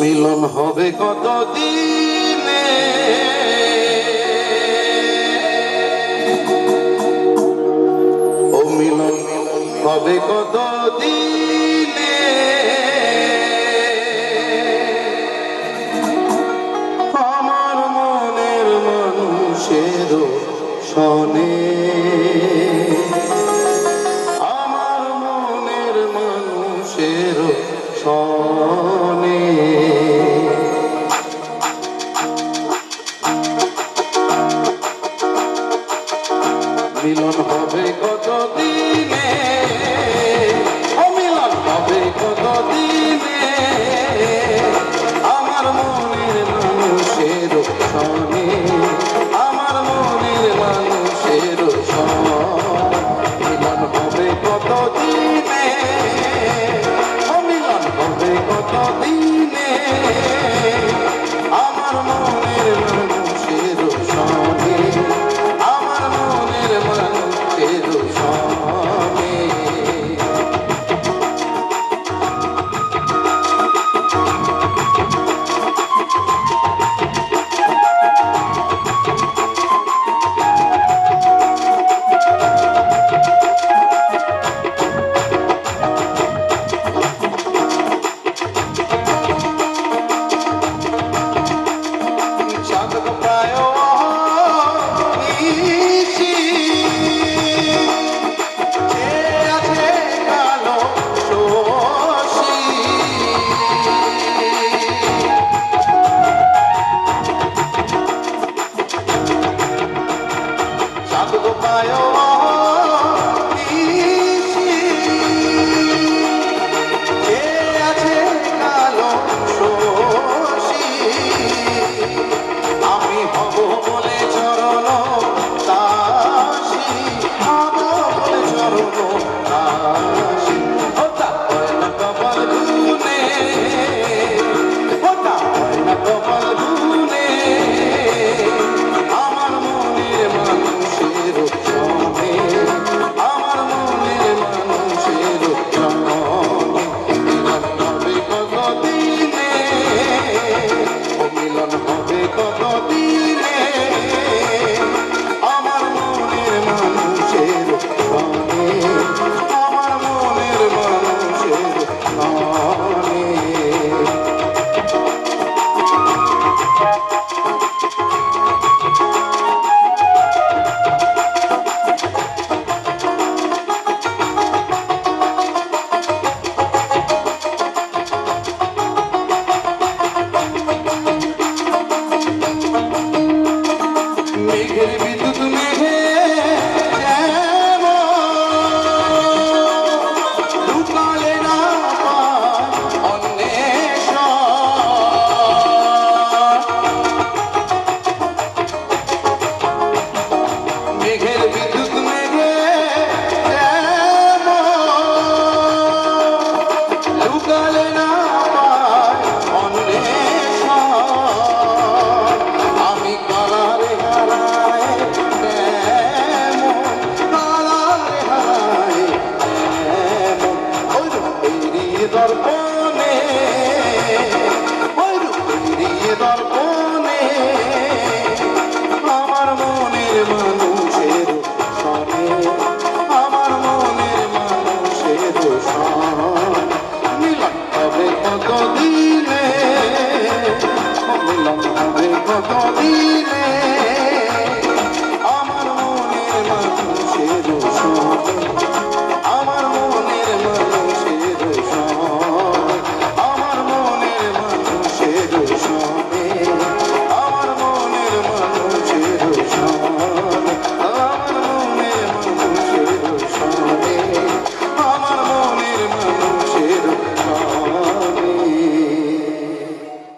মিলন হবে কতদিনে? ও মিলন হবে কতদিনে? আমার মনের মানুষের শনে মিলন হবে কতদিন? Sabe do pai é eu. Oh.